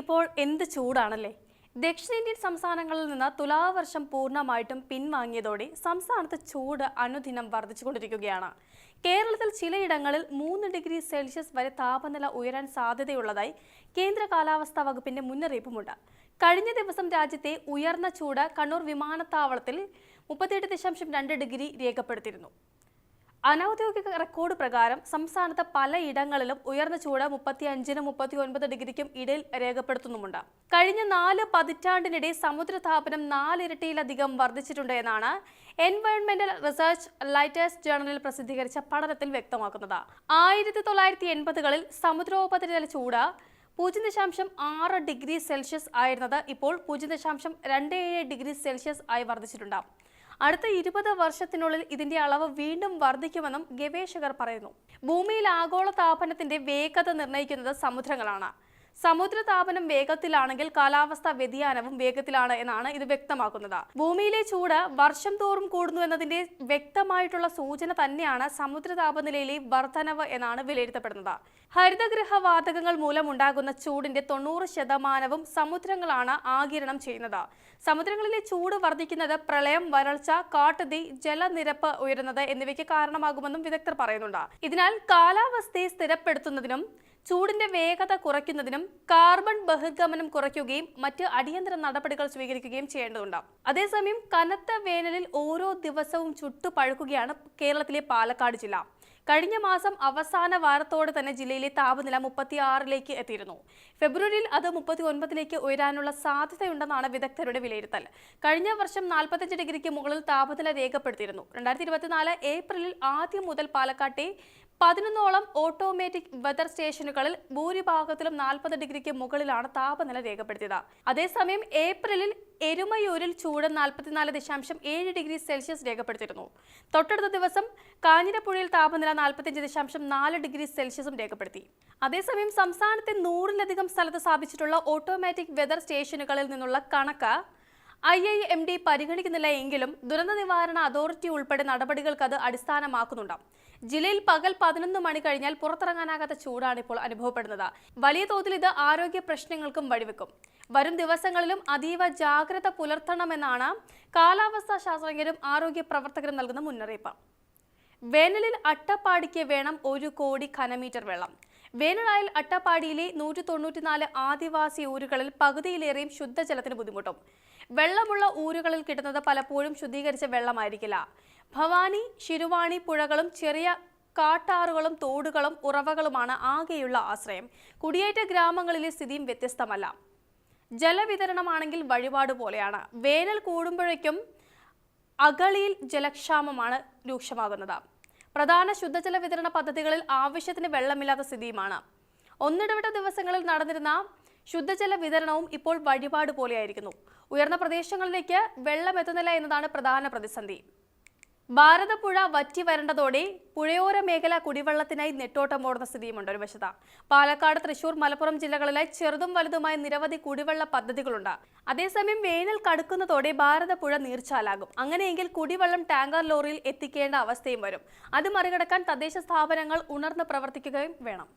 ഇപ്പോൾ എന്ത് ചൂടാണല്ലേ? ദക്ഷിണേന്ത്യൻ സംസ്ഥാനങ്ങളിൽ നിന്ന് തുലാവർഷം പൂർണമായിട്ടും പിൻവാങ്ങിയതോടെ സംസ്ഥാനത്ത് ചൂട് അനുദിനം വർദ്ധിച്ചുകൊണ്ടിരിക്കുകയാണ്. കേരളത്തിൽ ചിലയിടങ്ങളിൽ മൂന്ന് ഡിഗ്രി സെൽഷ്യസ് വരെ താപനില ഉയരാൻ സാധ്യതയുള്ളതായി കേന്ദ്ര കാലാവസ്ഥാ വകുപ്പിന്റെ മുന്നറിയിപ്പുമുണ്ട്. കഴിഞ്ഞ ദിവസം രാജ്യത്തെ ഉയർന്ന ചൂട് കണ്ണൂർ വിമാനത്താവളത്തിൽ മുപ്പത്തിയെട്ട് ദശാംശം രണ്ട് ഡിഗ്രി രേഖപ്പെടുത്തിയിരുന്നു. അനൌദ്യോഗിക റെക്കോർഡ് പ്രകാരം സംസ്ഥാനത്ത് പലയിടങ്ങളിലും ഉയർന്ന ചൂട് മുപ്പത്തി അഞ്ചിനും മുപ്പത്തി ഒൻപത് ഡിഗ്രിക്കും ഇടയിൽ രേഖപ്പെടുത്തുന്നുമുണ്ട്. കഴിഞ്ഞ നാല് പതിറ്റാണ്ടിനിടെ സമുദ്രതാപനം നാലിരട്ടിയിലധികം വർദ്ധിച്ചിട്ടുണ്ട് എന്നാണ് എൻവയോൺമെന്റൽ റിസർച്ച് ലൈറ്റസ്റ്റ് ജേണലിൽ പ്രസിദ്ധീകരിച്ച പഠനത്തിൽ വ്യക്തമാക്കുന്നത്. ആയിരത്തി തൊള്ളായിരത്തി എൺപതുകളിൽ സമുദ്രോപരിതല ചൂട് പൂജ്യം ദശാംശം ആറ് ഡിഗ്രി സെൽഷ്യസ് ആയിരുന്നത് ഇപ്പോൾ പൂജ്യം ദശാംശം രണ്ട് ഏഴ് ഡിഗ്രി സെൽഷ്യസ് ആയി വർദ്ധിച്ചിട്ടുണ്ട്. അടുത്ത ഇരുപത് വർഷത്തിനുള്ളിൽ ഇതിന്റെ അളവ് വീണ്ടും വർദ്ധിക്കുമെന്നും ഗവേഷകർ പറയുന്നു. ഭൂമിയിൽ ആഗോള താപനത്തിന്റെ വേഗത നിർണയിക്കുന്നത് സമുദ്രങ്ങളാണ്. സമുദ്ര താപനം വേഗത്തിലാണെങ്കിൽ കാലാവസ്ഥാ വ്യതിയാനവും വേഗത്തിലാണ് എന്നാണ് ഇത് വ്യക്തമാക്കുന്നത്. ഭൂമിയിലെ ചൂട് വർഷം തോറും കൂടുന്നു എന്നതിന്റെ വ്യക്തമായിട്ടുള്ള സൂചന തന്നെയാണ് സമുദ്ര താപനിലയിലെ വർധനവ് എന്നാണ് വിലയിരുത്തപ്പെടുന്നത്. ഹരിതഗൃഹ വാതകങ്ങൾ മൂലമുണ്ടാകുന്ന ചൂടിന്റെ തൊണ്ണൂറ് ശതമാനവും സമുദ്രങ്ങളാണ് ആകിരണം ചെയ്യുന്നത്. സമുദ്രങ്ങളിലെ ചൂട് വർദ്ധിക്കുന്നത് പ്രളയം വരൾച്ച കാട്ടുതീ ജലനിരപ്പ് ഉയരുന്നത് എന്നിവയ്ക്ക് കാരണമാകുമെന്നും വിദഗ്ധർ പറയുന്നുണ്ട്. ഇതിനാൽ കാലാവസ്ഥയെ സ്ഥിരപ്പെടുത്തുന്നതിനും ചൂടിന്റെ വേഗത കുറയ്ക്കുന്നതിനും കാർബൺ ബഹിർഗമനം കുറയ്ക്കുകയും മറ്റ് അടിയന്തര നടപടികൾ സ്വീകരിക്കുകയും ചെയ്യേണ്ടതുണ്ട്. അതേസമയം കനത്ത വേനലിൽ ഓരോ ദിവസവും ചുട്ടുപഴുക്കുകയാണ് കേരളത്തിലെ പാലക്കാട് ജില്ല. കഴിഞ്ഞ മാസം അവസാന വാരത്തോടെ തന്നെ ജില്ലയിലെ താപനില മുപ്പത്തി ആറിലേക്ക് എത്തിയിരുന്നു. ഫെബ്രുവരിയിൽ അത് മുപ്പത്തി ഒൻപതിലേക്ക് ഉയരാനുള്ള സാധ്യതയുണ്ടെന്നാണ് വിദഗ്ധരുടെ വിലയിരുത്തൽ. കഴിഞ്ഞ വർഷം നാൽപ്പത്തഞ്ച് ഡിഗ്രിക്ക് മുകളിൽ താപനില രേഖപ്പെടുത്തിയിരുന്നു. രണ്ടായിരത്തി ഇരുപത്തിനാല് ഏപ്രിലിൽ ആദ്യം മുതൽ പാലക്കാട്ടെ പതിനൊന്നോളം ഓട്ടോമാറ്റിക് വെതർ സ്റ്റേഷനുകളിൽ ഭൂരിഭാഗത്തിലും നാൽപ്പത് ഡിഗ്രിക്ക് മുകളിലാണ് താപനില രേഖപ്പെടുത്തിയത്. അതേസമയം ഏപ്രിലിൽ എരുമയൂരിൽ ചൂട് നാൽപ്പത്തിനാല് ദശാംശം ഏഴ് ഡിഗ്രി സെൽഷ്യസ് രേഖപ്പെടുത്തിയിരുന്നു. തൊട്ടടുത്ത ദിവസം കാഞ്ഞിരപ്പുഴയിൽ താപനില നാൽപ്പത്തിയഞ്ച് ദശാംശം നാല് ഡിഗ്രി സെൽഷ്യസും രേഖപ്പെടുത്തി. അതേസമയം സംസ്ഥാനത്തെ നൂറിലധികം സ്ഥലത്ത് സ്ഥാപിച്ചിട്ടുള്ള ഓട്ടോമാറ്റിക് വെതർ സ്റ്റേഷനുകളിൽ നിന്നുള്ള കണക്ക് ഐ ഐ എം ഡി പരിഗണിക്കുന്നില്ല എങ്കിലും ദുരന്ത നിവാരണ അതോറിറ്റി ഉൾപ്പെടെ നടപടികൾക്ക് അത് അടിസ്ഥാനമാക്കുന്നുണ്ട് ജില്ലയിൽ പകൽ പതിനൊന്ന് മണി കഴിഞ്ഞാൽ പുറത്തിറങ്ങാനാകാത്ത ചൂടാണ് ഇപ്പോൾ അനുഭവപ്പെടുന്നത്. വലിയ തോതിൽ ഇത് ആരോഗ്യ പ്രശ്നങ്ങൾക്കും വഴിവെക്കും. വരും ദിവസങ്ങളിലും അതീവ ജാഗ്രത പുലർത്തണമെന്നാണ് കാലാവസ്ഥാ ശാസ്ത്രജ്ഞരും ആരോഗ്യ പ്രവർത്തകരും നൽകുന്ന മുന്നറിയിപ്പ്. വേനലിൽ അട്ടപ്പാടിക്ക് വേണം ഒരു കോടി ഘനമീറ്റർ വെള്ളം. വേനലായിൽ അട്ടപ്പാടിയിലെ നൂറ്റി തൊണ്ണൂറ്റിനാല് ആദിവാസി ഊരുകളിൽ പകുതിയിലേറെയും ശുദ്ധജലത്തിന് ബുദ്ധിമുട്ടും. വെള്ളമുള്ള ഊരുകളിൽ കിട്ടുന്നത് പലപ്പോഴും ശുദ്ധീകരിച്ച വെള്ളമായിരിക്കില്ല. ഭവാനി ശിരുവാണി പുഴകളും ചെറിയ കാട്ടാറുകളും തോടുകളും ഉറവകളുമാണ് ആകെയുള്ള ആശ്രയം. കുടിയേറ്റ ഗ്രാമങ്ങളിലെ സ്ഥിതിയും വ്യത്യസ്തമല്ല. ജലവിതരണമാണെങ്കിൽ വഴിപാട് പോലെയാണ്. വേനൽ കൂടുമ്പോഴേക്കും അഗളിയിൽ ജലക്ഷാമമാണ് രൂക്ഷമാകുന്നത്. പ്രധാന ശുദ്ധജല വിതരണ പദ്ധതികളിൽ ആവശ്യത്തിന് വെള്ളമില്ലാത്ത സ്ഥിതിയുമാണ്. ഒന്നിടവിട്ട ദിവസങ്ങളിൽ നടന്നിരുന്ന ശുദ്ധജല വിതരണവും ഇപ്പോൾ വഴിപാട് പോലെയായിരിക്കുന്നു. ഉയർന്ന പ്രദേശങ്ങളിലേക്ക് വെള്ളം എത്തുന്നില്ല എന്നതാണ് പ്രധാന പ്രതിസന്ധി. ഭാരതപ്പുഴ വറ്റി വരണ്ടതോടെ പുഴയോര മേഖല കുടിവെള്ളത്തിനായി നെട്ടോട്ടമോടുന്ന സ്ഥിതിയുമുണ്ട് ഒരു വശത്ത്. പാലക്കാട് തൃശൂർ മലപ്പുറം ജില്ലകളിലെ ചെറുതും വലുതുമായ നിരവധി കുടിവെള്ള പദ്ധതികളുണ്ട്. അതേസമയം വേനൽ കടുക്കുന്നതോടെ ഭാരതപ്പുഴ നീർച്ചാലാകും. അങ്ങനെയെങ്കിൽ കുടിവെള്ളം ടാങ്കർ ലോറിയിൽ എത്തിക്കേണ്ട അവസ്ഥയും വരും. അത് മറികടക്കാൻ തദ്ദേശ സ്ഥാപനങ്ങൾ ഉണർന്ന് പ്രവർത്തിക്കുകയും വേണം.